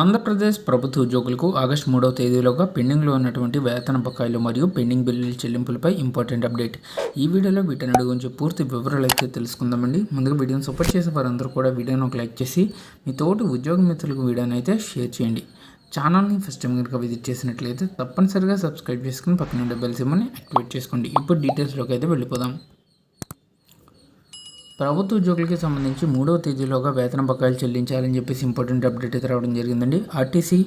ఆంధ్రప్రదేశ్ ప్రభుత్వ ఉద్యోగులకు ఆగస్టు మూడవ తేదీలోగా పెండింగ్లో ఉన్నటువంటి వేతన బకాయిలు మరియు పెండింగ్ బిల్లుల చెల్లింపులపై ఇంపార్టెంట్ అప్డేట్. ఈ వీడియోలో వీటన్నిటి గురించి పూర్తి వివరాలు అయితే తెలుసుకుందామండి. ముందుగా వీడియోని సపోర్ట్ చేసే వారందరూ కూడా వీడియోని ఒక లైక్ చేసి మీ తోటి ఉద్యోగ మిత్రులకు వీడియోని అయితే షేర్ చేయండి. ఛానల్ని ఫస్ట్ టైం కనుక విజిట్ చేసినట్లయితే తప్పనిసరిగా సబ్స్క్రైబ్ చేసుకుని పక్కన బెల్ సిమ్మని యాక్టివేట్ చేసుకోండి. ఇప్పుడు డీటెయిల్స్లోకి అయితే వెళ్ళిపోదాం. ప్రభుత్వ ఉద్యోగులకి సంబంధించి మూడవ తేదీలోగా వేతన బకాయిలు చెల్లించాలని చెప్పేసి ఇంపార్టెంట్ అప్డేట్ అయితే రావడం జరిగిందండి. ఆర్టీసీ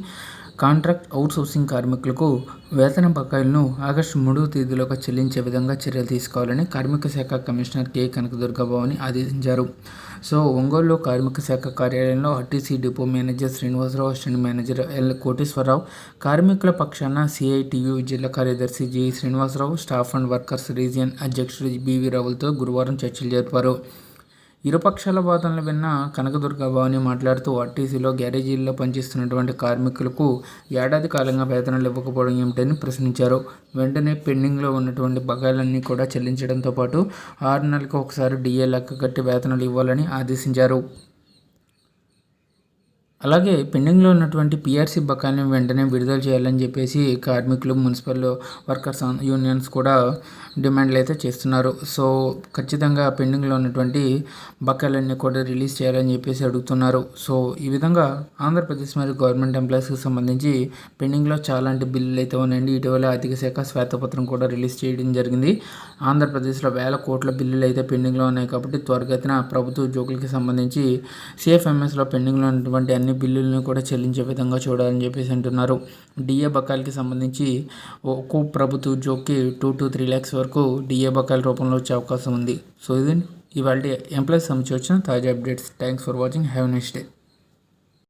కాంట్రాక్ట్ అవుట్సోర్సింగ్ కార్మికులకు వేతన బకాయిలను ఆగస్టు మూడవ తేదీలోగా చెల్లించే విధంగా చర్యలు తీసుకోవాలని కార్మిక శాఖ కమిషనర్ కె. కనకదుర్గబాబుని ఆదేశించారు. సో ఒంగోలు కార్మిక శాఖ కార్యాలయంలో RTC depot manager Srinivasarao assistant manager L Koteswararao కార్మికుల పక్షాన సిఐటియు జిల్లా కార్యదర్శి G Srinivasarao staff and workers region అధ్యక్షుడు బివి రావులతో గురువారం చర్చలు జరిపారు. ఇరుపక్షాల వాదనలు విన్న కనకదుర్గ భవాని మాట్లాడుతూ ఆర్టీసీలో గ్యారేజీల్లో పనిచేస్తున్నటువంటి కార్మికులకు ఏడాది కాలంగా వేతనాలు ఇవ్వకపోవడం ఏమిటని ప్రశ్నించారు. వెంటనే పెండింగ్లో ఉన్నటువంటి బకాయిలన్నీ కూడా చెల్లించడంతో పాటు ఆరు నెలలకు ఒకసారి డిఏ లెక్క కట్టి వేతనాలు ఇవ్వాలని ఆదేశించారు. అలాగే పెండింగ్లో ఉన్నటువంటి పిఆర్సీ బకాయిలను వెంటనే విడుదల చేయాలని చెప్పేసి కార్మికులు మున్సిపల్ వర్కర్స్ యూనియన్స్ కూడా డిమాండ్లు అయితే చేస్తున్నారు. సో ఖచ్చితంగా పెండింగ్లో ఉన్నటువంటి బకాయిలన్నీ కూడా రిలీజ్ చేయాలని చెప్పేసి అడుగుతున్నారు. సో ఈ విధంగా ఆంధ్రప్రదేశ్ మరియు గవర్నమెంట్ ఎంప్లాయీస్కి సంబంధించి పెండింగ్లో చాలాంటి బిల్లులు అయితే ఉన్నాయండి. ఇటీవల ఆర్థిక శాఖ శ్వేతపత్రం కూడా రిలీజ్ చేయడం జరిగింది. ఆంధ్రప్రదేశ్లో వేల కోట్ల బిల్లులు అయితే పెండింగ్లో ఉన్నాయి కాబట్టి త్వరగతిన ప్రభుత్వ ఉద్యోగులకి సంబంధించి సిఎఫ్ఎంఎస్లో పెండింగ్లో ఉన్నటువంటి అన్ని బిల్లులను కూడా చెల్లించే విధంగా చూడాలని చెప్పేసి అంటున్నారు. డిఏ బకాయిలకి సంబంధించి ఒక్కో ప్రభుత్వ ఉద్యోగికి టూ టు త్రీ ల్యాక్స్ వరకు డిఏ బకాయిల రూపంలో వచ్చే అవకాశం ఉంది. సో ఇది ఇవాళ ఎంప్లాయీస్ సంబంధించి వచ్చిన తాజా updates. Thanks for watching. Have next day.